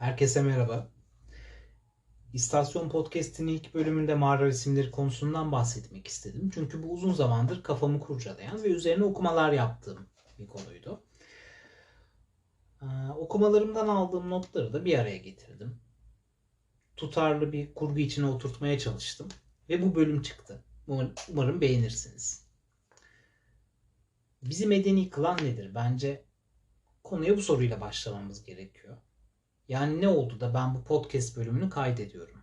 Herkese merhaba. İstasyon Podcast'in ilk bölümünde mağara resimleri konusundan bahsetmek istedim. Çünkü bu uzun zamandır kafamı kurcalayan ve üzerine okumalar yaptığım bir konuydu. Ee, okumalarımdan aldığım notları da bir araya getirdim. Tutarlı bir kurgu içine oturtmaya çalıştım. Ve bu bölüm çıktı. Umarım beğenirsiniz. Bizi medeni kılan nedir? Bence konuya bu soruyla başlamamız gerekiyor. Yani ne oldu da ben bu podcast bölümünü kaydediyorum?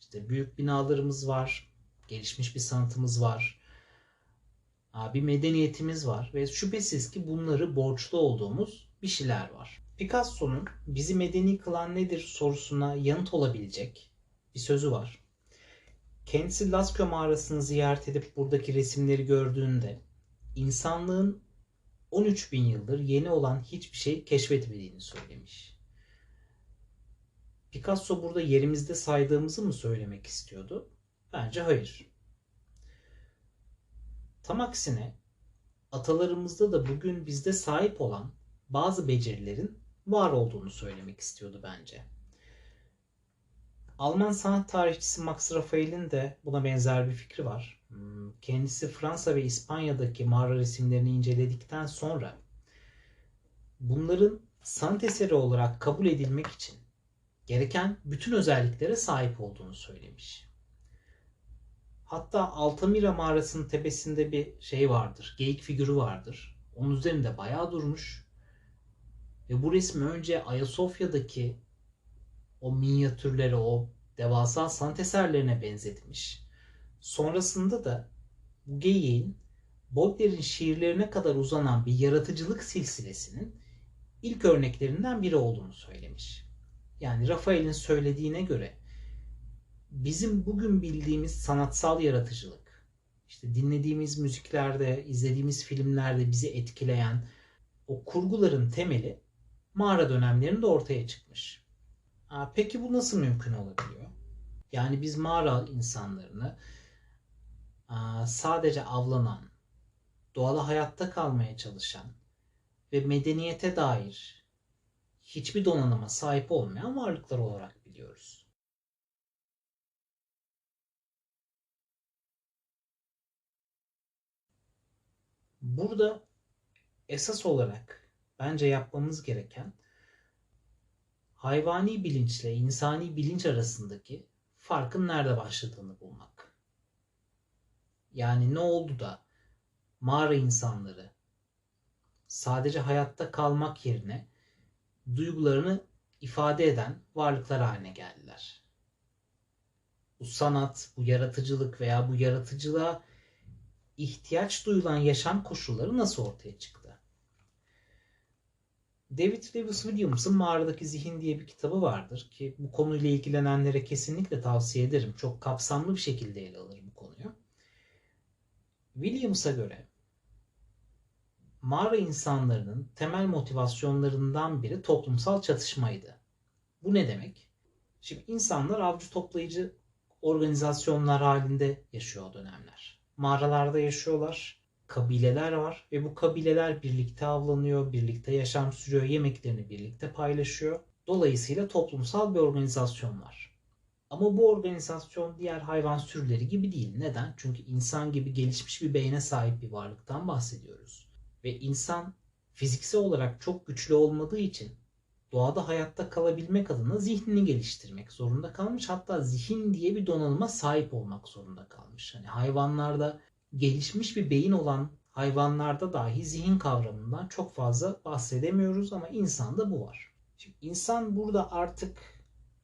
İşte büyük binalarımız var, gelişmiş bir sanatımız var, bir medeniyetimiz var ve şüphesiz ki bunları borçlu olduğumuz bir şeyler var. Picasso'nun bizi medeni kılan nedir sorusuna yanıt olabilecek bir sözü var. Kendisi Lascaux mağarasını ziyaret edip buradaki resimleri gördüğünde insanlığın 13 bin yıldır yeni olan hiçbir şey keşfetmediğini söylemiş. Picasso burada yerimizde saydığımızı mı söylemek istiyordu? Bence hayır. Tam aksine atalarımızda da bugün bizde sahip olan bazı becerilerin var olduğunu söylemek istiyordu bence. Alman sanat tarihçisi Max Raphael'in de buna benzer bir fikri var. Hmm, kendisi Fransa ve İspanya'daki mağara resimlerini inceledikten sonra bunların sanat eseri olarak kabul edilmek için gereken bütün özelliklere sahip olduğunu söylemiş. Hatta Altamira mağarasının tepesinde bir şey vardır. Geyik figürü vardır. Onun üzerinde bayağı durmuş. Ve bu resmi önce Ayasofya'daki o minyatürlere, o devasa sanat eserlerine benzetmiş. Sonrasında da bu geyiğin Baudelaire'in şiirlerine kadar uzanan bir yaratıcılık silsilesinin ilk örneklerinden biri olduğunu söylemiş yani Rafael'in söylediğine göre bizim bugün bildiğimiz sanatsal yaratıcılık, işte dinlediğimiz müziklerde, izlediğimiz filmlerde bizi etkileyen o kurguların temeli mağara dönemlerinde ortaya çıkmış. Peki bu nasıl mümkün olabiliyor? Yani biz mağara insanlarını sadece avlanan, doğada hayatta kalmaya çalışan ve medeniyete dair hiçbir donanıma sahip olmayan varlıklar olarak biliyoruz. Burada esas olarak bence yapmamız gereken hayvani bilinçle insani bilinç arasındaki farkın nerede başladığını bulmak. Yani ne oldu da mağara insanları sadece hayatta kalmak yerine duygularını ifade eden varlıklar haline geldiler. Bu sanat, bu yaratıcılık veya bu yaratıcılığa ihtiyaç duyulan yaşam koşulları nasıl ortaya çıktı? David Lewis Williams'ın Mağaradaki Zihin diye bir kitabı vardır ki bu konuyla ilgilenenlere kesinlikle tavsiye ederim. Çok kapsamlı bir şekilde ele alır bu konuyu. Williams'a göre mağara insanlarının temel motivasyonlarından biri toplumsal çatışmaydı. Bu ne demek? Şimdi insanlar avcı toplayıcı organizasyonlar halinde yaşıyor o dönemler. Mağaralarda yaşıyorlar, kabileler var ve bu kabileler birlikte avlanıyor, birlikte yaşam sürüyor, yemeklerini birlikte paylaşıyor. Dolayısıyla toplumsal bir organizasyon var. Ama bu organizasyon diğer hayvan sürüleri gibi değil. Neden? Çünkü insan gibi gelişmiş bir beyne sahip bir varlıktan bahsediyoruz. Ve insan fiziksel olarak çok güçlü olmadığı için doğada hayatta kalabilmek adına zihnini geliştirmek zorunda kalmış. Hatta zihin diye bir donanıma sahip olmak zorunda kalmış. Hani hayvanlarda gelişmiş bir beyin olan hayvanlarda dahi zihin kavramından çok fazla bahsedemiyoruz ama insanda bu var. Şimdi insan burada artık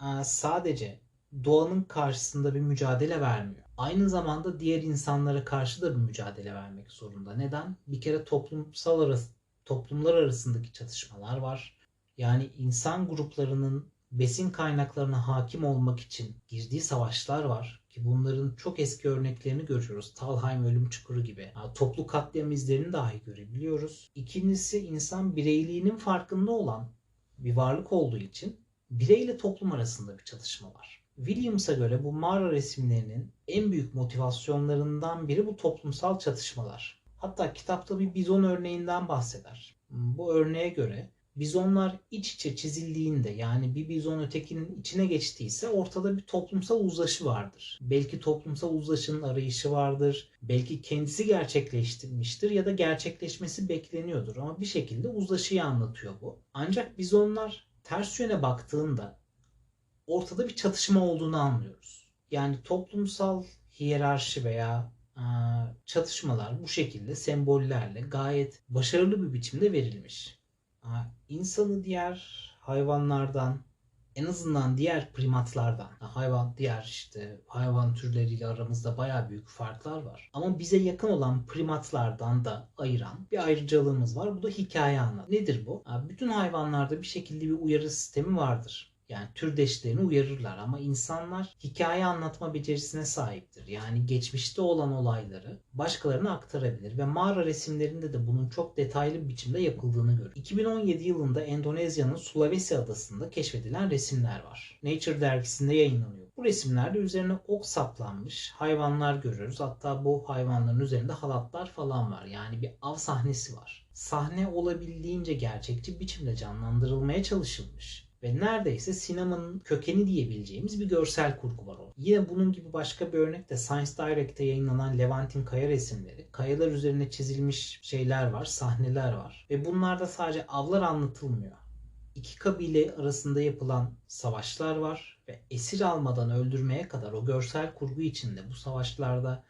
e, sadece doğanın karşısında bir mücadele vermiyor aynı zamanda diğer insanlara karşı da bir mücadele vermek zorunda. Neden? Bir kere toplumsal arası, toplumlar arasındaki çatışmalar var. Yani insan gruplarının besin kaynaklarına hakim olmak için girdiği savaşlar var ki bunların çok eski örneklerini görüyoruz. Talheim ölüm çukuru gibi. Yani toplu katliam izlerini dahi görebiliyoruz. İkincisi insan bireyliğinin farkında olan bir varlık olduğu için bireyle toplum arasında bir çatışma var. Williams'a göre bu mağara resimlerinin en büyük motivasyonlarından biri bu toplumsal çatışmalar. Hatta kitapta bir bizon örneğinden bahseder. Bu örneğe göre bizonlar iç içe çizildiğinde yani bir bizon ötekinin içine geçtiyse ortada bir toplumsal uzlaşı vardır. Belki toplumsal uzlaşının arayışı vardır. Belki kendisi gerçekleştirmiştir ya da gerçekleşmesi bekleniyordur. Ama bir şekilde uzlaşıyı anlatıyor bu. Ancak bizonlar ters yöne baktığında ortada bir çatışma olduğunu anlıyoruz. Yani toplumsal hiyerarşi veya çatışmalar bu şekilde sembollerle gayet başarılı bir biçimde verilmiş. İnsanı diğer hayvanlardan en azından diğer primatlardan hayvan diğer işte hayvan türleriyle aramızda baya büyük farklar var. Ama bize yakın olan primatlardan da ayıran bir ayrıcalığımız var. Bu da hikaye anlat. Nedir bu? Bütün hayvanlarda bir şekilde bir uyarı sistemi vardır. Yani türdeşlerini uyarırlar ama insanlar hikaye anlatma becerisine sahiptir. Yani geçmişte olan olayları başkalarına aktarabilir ve mağara resimlerinde de bunun çok detaylı bir biçimde yapıldığını görür. 2017 yılında Endonezya'nın Sulawesi adasında keşfedilen resimler var. Nature dergisinde yayınlanıyor. Bu resimlerde üzerine ok saplanmış hayvanlar görüyoruz. Hatta bu hayvanların üzerinde halatlar falan var. Yani bir av sahnesi var. Sahne olabildiğince gerçekçi biçimde canlandırılmaya çalışılmış ve neredeyse sinemanın kökeni diyebileceğimiz bir görsel kurgu var orada. Yine bunun gibi başka bir örnek de Science Direct'te yayınlanan Levantin Kaya resimleri. Kayalar üzerine çizilmiş şeyler var, sahneler var. Ve bunlarda sadece avlar anlatılmıyor. İki kabile arasında yapılan savaşlar var ve esir almadan öldürmeye kadar o görsel kurgu içinde bu savaşlarda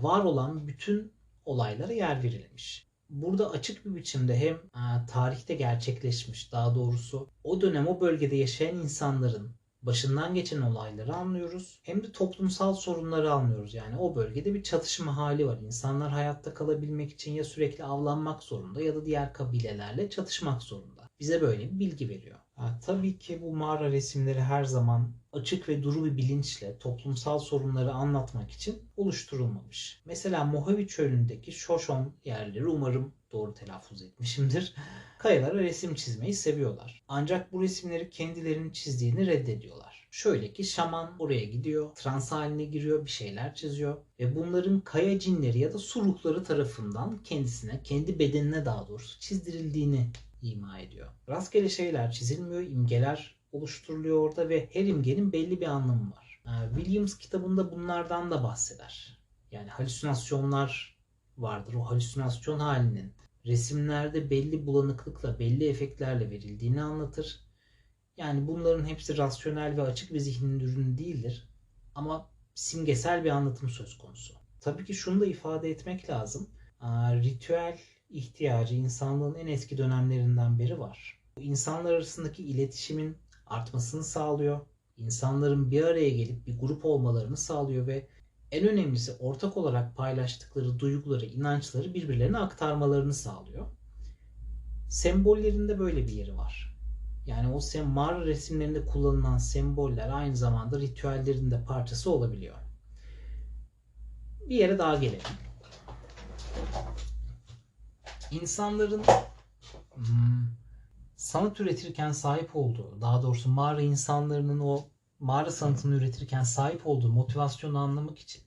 var olan bütün olaylara yer verilmiş burada açık bir biçimde hem e, tarihte gerçekleşmiş daha doğrusu o dönem o bölgede yaşayan insanların başından geçen olayları anlıyoruz. Hem de toplumsal sorunları anlıyoruz. Yani o bölgede bir çatışma hali var. İnsanlar hayatta kalabilmek için ya sürekli avlanmak zorunda ya da diğer kabilelerle çatışmak zorunda. Bize böyle bir bilgi veriyor. Tabii ki bu mağara resimleri her zaman açık ve duru bir bilinçle toplumsal sorunları anlatmak için oluşturulmamış. Mesela Mojave Çölü'ndeki Shoshone yerleri umarım doğru telaffuz etmişimdir. Kayalara resim çizmeyi seviyorlar. Ancak bu resimleri kendilerinin çizdiğini reddediyorlar. Şöyle ki şaman oraya gidiyor, trans haline giriyor, bir şeyler çiziyor ve bunların kaya cinleri ya da su ruhları tarafından kendisine, kendi bedenine daha doğrusu çizdirildiğini ima ediyor. Rastgele şeyler çizilmiyor, imgeler oluşturuluyor orada ve her imgenin belli bir anlamı var. Ee, Williams kitabında bunlardan da bahseder. Yani halüsinasyonlar vardır. O halüsinasyon halinin resimlerde belli bulanıklıkla, belli efektlerle verildiğini anlatır. Yani bunların hepsi rasyonel ve açık bir zihnin ürünü değildir. Ama simgesel bir anlatım söz konusu. Tabii ki şunu da ifade etmek lazım. Ritüel ihtiyacı insanlığın en eski dönemlerinden beri var. İnsanlar arasındaki iletişimin artmasını sağlıyor. İnsanların bir araya gelip bir grup olmalarını sağlıyor ve en önemlisi ortak olarak paylaştıkları duyguları, inançları birbirlerine aktarmalarını sağlıyor. Sembollerinde böyle bir yeri var. Yani o sem mağara resimlerinde kullanılan semboller aynı zamanda ritüellerin de parçası olabiliyor. Bir yere daha gelelim insanların hmm, sanat üretirken sahip olduğu, daha doğrusu mağara insanlarının o mağara sanatını üretirken sahip olduğu motivasyonu anlamak için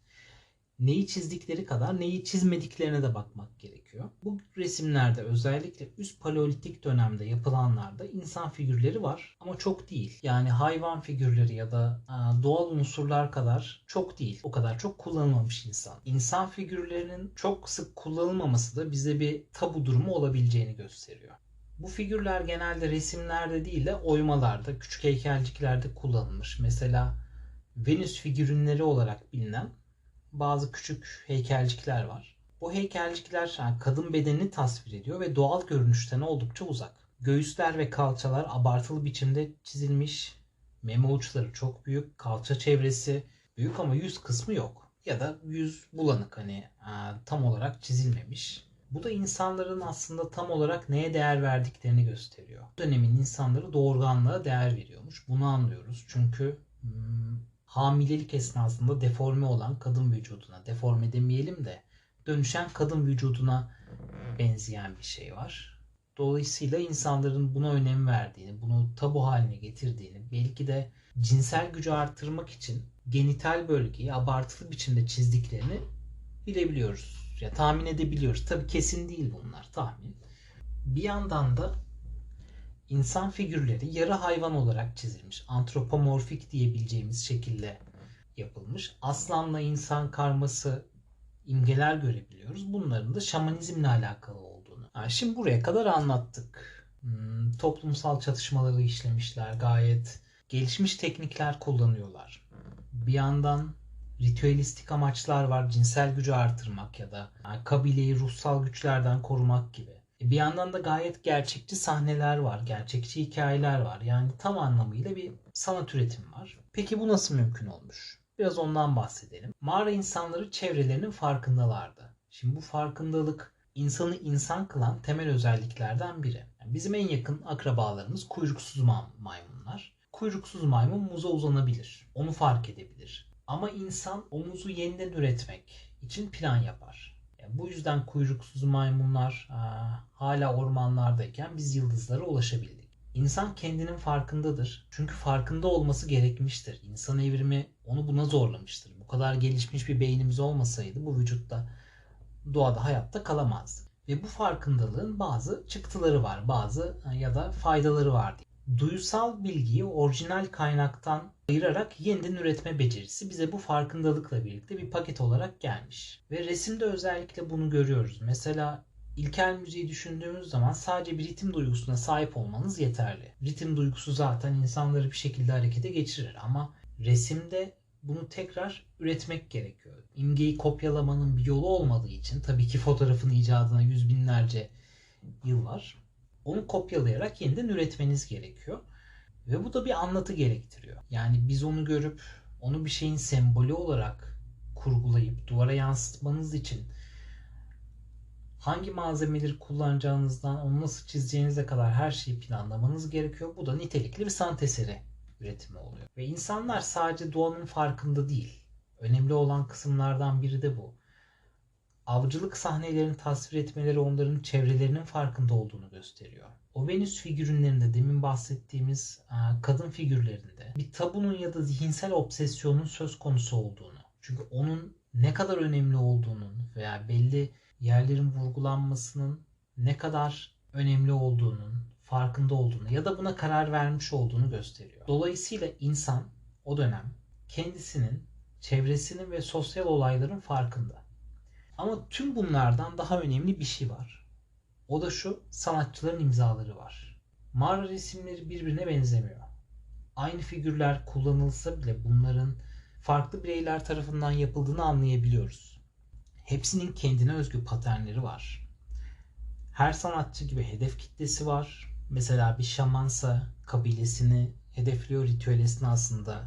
neyi çizdikleri kadar neyi çizmediklerine de bakmak gerekiyor. Bu resimlerde özellikle üst paleolitik dönemde yapılanlarda insan figürleri var ama çok değil. Yani hayvan figürleri ya da doğal unsurlar kadar çok değil. O kadar çok kullanılmamış insan. İnsan figürlerinin çok sık kullanılmaması da bize bir tabu durumu olabileceğini gösteriyor. Bu figürler genelde resimlerde değil de oymalarda, küçük heykelciklerde kullanılmış. Mesela Venüs figürünleri olarak bilinen bazı küçük heykelcikler var. Bu heykelcikler kadın bedenini tasvir ediyor ve doğal görünüşten oldukça uzak. Göğüsler ve kalçalar abartılı biçimde çizilmiş. Meme uçları çok büyük. Kalça çevresi büyük ama yüz kısmı yok. Ya da yüz bulanık hani e, tam olarak çizilmemiş. Bu da insanların aslında tam olarak neye değer verdiklerini gösteriyor. Bu dönemin insanları doğurganlığa değer veriyormuş. Bunu anlıyoruz. Çünkü hmm, hamilelik esnasında deforme olan kadın vücuduna, deforme demeyelim de dönüşen kadın vücuduna benzeyen bir şey var. Dolayısıyla insanların buna önem verdiğini, bunu tabu haline getirdiğini, belki de cinsel gücü arttırmak için genital bölgeyi abartılı biçimde çizdiklerini bilebiliyoruz. Ya tahmin edebiliyoruz. Tabi kesin değil bunlar tahmin. Bir yandan da insan figürleri yarı hayvan olarak çizilmiş. Antropomorfik diyebileceğimiz şekilde yapılmış. Aslanla insan karması imgeler görebiliyoruz. Bunların da şamanizmle alakalı olduğunu. Yani şimdi buraya kadar anlattık. Hmm, toplumsal çatışmaları işlemişler. Gayet gelişmiş teknikler kullanıyorlar. Bir yandan ritüelistik amaçlar var. Cinsel gücü artırmak ya da yani kabileyi ruhsal güçlerden korumak gibi. E, bir yandan da gayet gerçekçi sahneler var. Gerçekçi hikayeler var. Yani tam anlamıyla bir sanat üretimi var. Peki bu nasıl mümkün olmuş? Biraz ondan bahsedelim. Mağara insanları çevrelerinin farkındalardı. Şimdi bu farkındalık insanı insan kılan temel özelliklerden biri. Yani bizim en yakın akrabalarımız kuyruksuz maymunlar. Kuyruksuz maymun muza uzanabilir. Onu fark edebilir. Ama insan o muzu yeniden üretmek için plan yapar. Bu yüzden kuyruksuz maymunlar aa, hala ormanlardayken biz yıldızlara ulaşabildik. İnsan kendinin farkındadır. Çünkü farkında olması gerekmiştir. İnsan evrimi onu buna zorlamıştır. Bu kadar gelişmiş bir beynimiz olmasaydı bu vücutta doğada hayatta kalamazdı. Ve bu farkındalığın bazı çıktıları var, bazı ya da faydaları var. Duyusal bilgiyi orijinal kaynaktan ayırarak yeniden üretme becerisi bize bu farkındalıkla birlikte bir paket olarak gelmiş. Ve resimde özellikle bunu görüyoruz. Mesela İlkel müziği düşündüğümüz zaman sadece bir ritim duygusuna sahip olmanız yeterli. Ritim duygusu zaten insanları bir şekilde harekete geçirir ama resimde bunu tekrar üretmek gerekiyor. İmgeyi kopyalamanın bir yolu olmadığı için tabii ki fotoğrafın icadına yüz binlerce yıl var. Onu kopyalayarak yeniden üretmeniz gerekiyor. Ve bu da bir anlatı gerektiriyor. Yani biz onu görüp onu bir şeyin sembolü olarak kurgulayıp duvara yansıtmanız için hangi malzemeleri kullanacağınızdan onu nasıl çizeceğinize kadar her şeyi planlamanız gerekiyor. Bu da nitelikli bir sanat eseri üretimi oluyor. Ve insanlar sadece doğanın farkında değil. Önemli olan kısımlardan biri de bu. Avcılık sahnelerini tasvir etmeleri onların çevrelerinin farkında olduğunu gösteriyor. O Venüs figürünlerinde demin bahsettiğimiz e, kadın figürlerinde bir tabunun ya da zihinsel obsesyonun söz konusu olduğunu. Çünkü onun ne kadar önemli olduğunun veya belli yerlerin vurgulanmasının ne kadar önemli olduğunun farkında olduğunu ya da buna karar vermiş olduğunu gösteriyor. Dolayısıyla insan o dönem kendisinin, çevresinin ve sosyal olayların farkında. Ama tüm bunlardan daha önemli bir şey var. O da şu, sanatçıların imzaları var. Mağara resimleri birbirine benzemiyor. Aynı figürler kullanılsa bile bunların farklı bireyler tarafından yapıldığını anlayabiliyoruz. Hepsinin kendine özgü paternleri var. Her sanatçı gibi hedef kitlesi var. Mesela bir şamansa kabilesini hedefliyor ritüel esnasında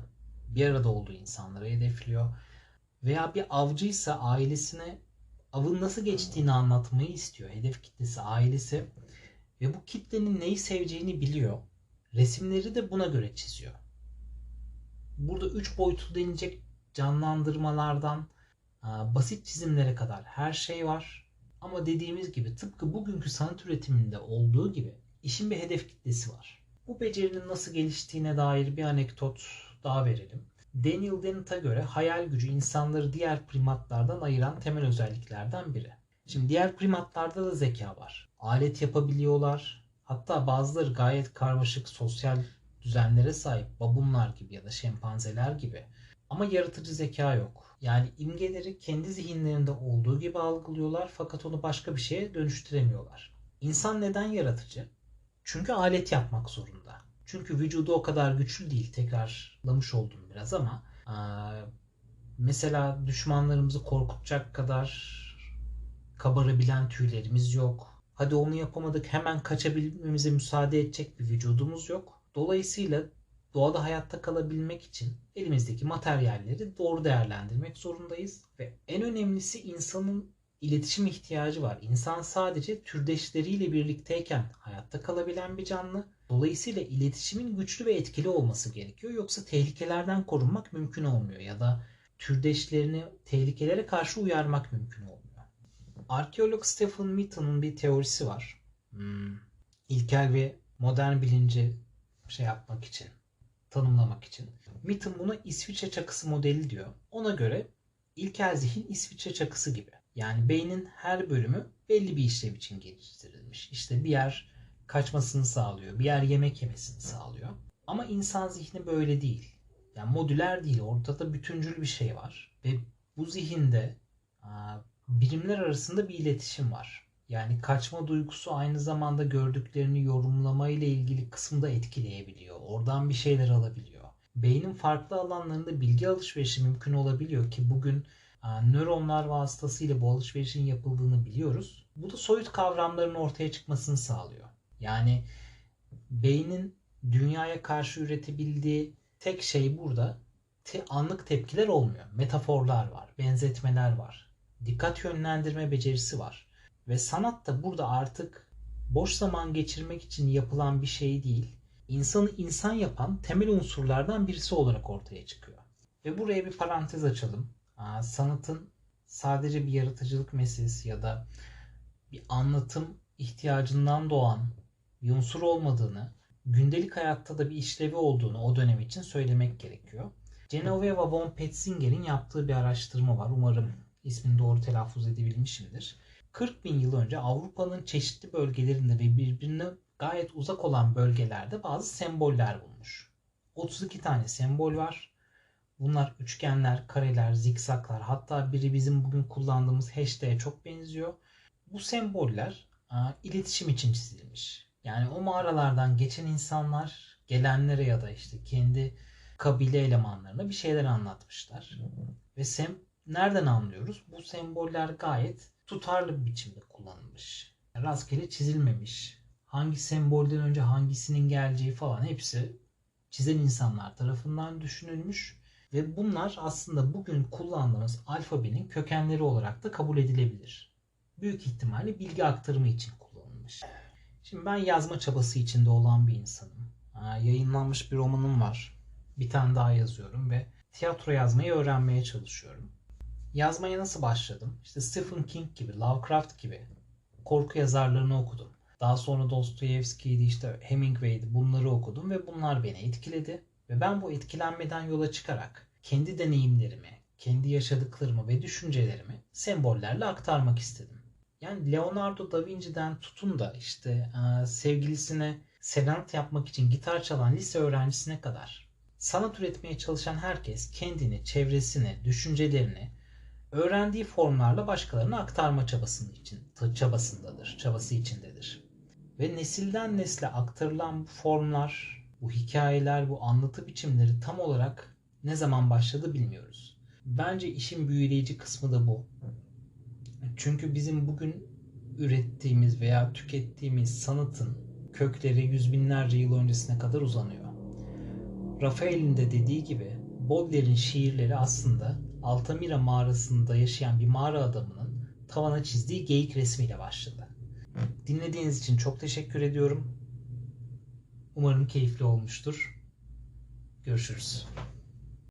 bir arada olduğu insanları hedefliyor. Veya bir avcıysa ailesine avın nasıl geçtiğini anlatmayı istiyor. Hedef kitlesi ailesi ve bu kitlenin neyi seveceğini biliyor. Resimleri de buna göre çiziyor. Burada üç boyutlu denilecek canlandırmalardan basit çizimlere kadar her şey var. Ama dediğimiz gibi tıpkı bugünkü sanat üretiminde olduğu gibi işin bir hedef kitlesi var. Bu becerinin nasıl geliştiğine dair bir anekdot daha verelim. Daniel Dennett'a göre hayal gücü insanları diğer primatlardan ayıran temel özelliklerden biri. Şimdi diğer primatlarda da zeka var. Alet yapabiliyorlar. Hatta bazıları gayet karmaşık sosyal düzenlere sahip babunlar gibi ya da şempanzeler gibi. Ama yaratıcı zeka yok. Yani imgeleri kendi zihinlerinde olduğu gibi algılıyorlar fakat onu başka bir şeye dönüştüremiyorlar. İnsan neden yaratıcı? Çünkü alet yapmak zorunda. Çünkü vücudu o kadar güçlü değil. Tekrarlamış oldum biraz ama mesela düşmanlarımızı korkutacak kadar kabarabilen tüylerimiz yok. Hadi onu yapamadık hemen kaçabilmemize müsaade edecek bir vücudumuz yok. Dolayısıyla doğada hayatta kalabilmek için elimizdeki materyalleri doğru değerlendirmek zorundayız. Ve en önemlisi insanın iletişim ihtiyacı var. İnsan sadece türdeşleriyle birlikteyken hayatta kalabilen bir canlı. Dolayısıyla iletişimin güçlü ve etkili olması gerekiyor. Yoksa tehlikelerden korunmak mümkün olmuyor ya da türdeşlerini tehlikelere karşı uyarmak mümkün olmuyor. Arkeolog Stephen Mitton'un bir teorisi var. Hmm. İlkel ve modern bilinci şey yapmak için, tanımlamak için. Mitton buna İsviçre çakısı modeli diyor. Ona göre ilkel zihin İsviçre çakısı gibi. Yani beynin her bölümü belli bir işlev için geliştirilmiş. İşte bir yer kaçmasını sağlıyor. Bir yer yemek yemesini sağlıyor. Ama insan zihni böyle değil. Yani modüler değil. Ortada bütüncül bir şey var. Ve bu zihinde birimler arasında bir iletişim var. Yani kaçma duygusu aynı zamanda gördüklerini yorumlama ile ilgili kısımda etkileyebiliyor. Oradan bir şeyler alabiliyor. Beynin farklı alanlarında bilgi alışverişi mümkün olabiliyor ki bugün nöronlar vasıtasıyla bu alışverişin yapıldığını biliyoruz. Bu da soyut kavramların ortaya çıkmasını sağlıyor. Yani beynin dünyaya karşı üretebildiği tek şey burada te anlık tepkiler olmuyor. Metaforlar var, benzetmeler var. Dikkat yönlendirme becerisi var. Ve sanat da burada artık boş zaman geçirmek için yapılan bir şey değil. İnsanı insan yapan temel unsurlardan birisi olarak ortaya çıkıyor. Ve buraya bir parantez açalım. Sanatın sadece bir yaratıcılık meselesi ya da bir anlatım ihtiyacından doğan bir olmadığını, gündelik hayatta da bir işlevi olduğunu o dönem için söylemek gerekiyor. Genoveva von Petzinger'in yaptığı bir araştırma var. Umarım ismini doğru telaffuz edebilmişimdir. 40 bin yıl önce Avrupa'nın çeşitli bölgelerinde ve birbirine gayet uzak olan bölgelerde bazı semboller bulmuş. 32 tane sembol var. Bunlar üçgenler, kareler, zikzaklar hatta biri bizim bugün kullandığımız hashtag'e çok benziyor. Bu semboller iletişim için çizilmiş. Yani o mağaralardan geçen insanlar gelenlere ya da işte kendi kabile elemanlarına bir şeyler anlatmışlar. Ve sem nereden anlıyoruz? Bu semboller gayet tutarlı bir biçimde kullanılmış. Rastgele çizilmemiş. Hangi sembolden önce hangisinin geleceği falan hepsi çizen insanlar tarafından düşünülmüş ve bunlar aslında bugün kullandığımız alfabenin kökenleri olarak da kabul edilebilir. Büyük ihtimalle bilgi aktarımı için kullanılmış. Şimdi ben yazma çabası içinde olan bir insanım. Yayınlanmış bir romanım var. Bir tane daha yazıyorum ve tiyatro yazmayı öğrenmeye çalışıyorum. Yazmaya nasıl başladım? İşte Stephen King gibi, Lovecraft gibi korku yazarlarını okudum. Daha sonra Dostoyevski'ydi, işte Hemingway'di bunları okudum ve bunlar beni etkiledi. Ve ben bu etkilenmeden yola çıkarak kendi deneyimlerimi, kendi yaşadıklarımı ve düşüncelerimi sembollerle aktarmak istedim. Yani Leonardo da Vinci'den tutun da işte e, sevgilisine serenat yapmak için gitar çalan lise öğrencisine kadar sanat üretmeye çalışan herkes kendini, çevresini, düşüncelerini öğrendiği formlarla başkalarına aktarma çabasının için, çabasındadır, çabası içindedir. Ve nesilden nesle aktarılan bu formlar, bu hikayeler, bu anlatı biçimleri tam olarak ne zaman başladı bilmiyoruz. Bence işin büyüleyici kısmı da bu. Çünkü bizim bugün ürettiğimiz veya tükettiğimiz sanatın kökleri yüz binlerce yıl öncesine kadar uzanıyor. Rafael'in de dediği gibi Baudelaire'in şiirleri aslında Altamira mağarasında yaşayan bir mağara adamının tavana çizdiği geyik resmiyle başladı. Dinlediğiniz için çok teşekkür ediyorum. Umarım keyifli olmuştur. Görüşürüz.